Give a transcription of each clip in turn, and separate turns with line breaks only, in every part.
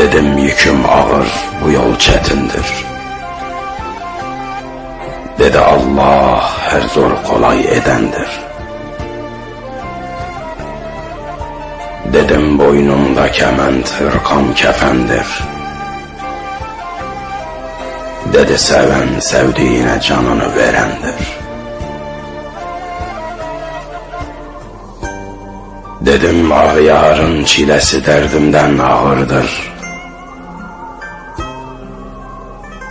Dedim yüküm ağır, bu yol çetindir. Dedi Allah her zor kolay edendir. Dedim boynumda kement, hırkam kefendir. Dedi seven sevdiğine canını verendir. Dedim ağyarın çilesi derdimden ağırdır.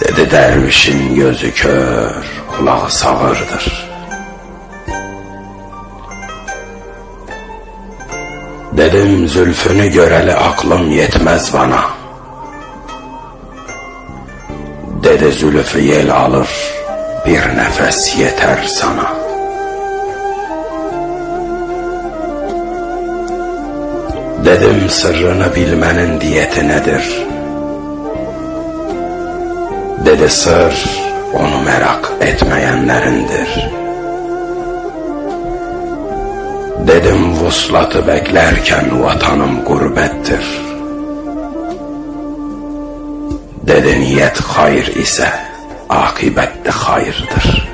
Dedi dervişin gözü kör, kulağı sağırdır. Dedim zülfünü göreli aklım yetmez bana. Dedi zülfü yel alır, bir nefes yeter sana. Dedim sırrını bilmenin diyeti nedir? Dedi sır onu merak etmeyenlerindir. Dedim vuslatı beklerken vatanım gurbettir. Dedi niyet hayır ise akibette hayırdır.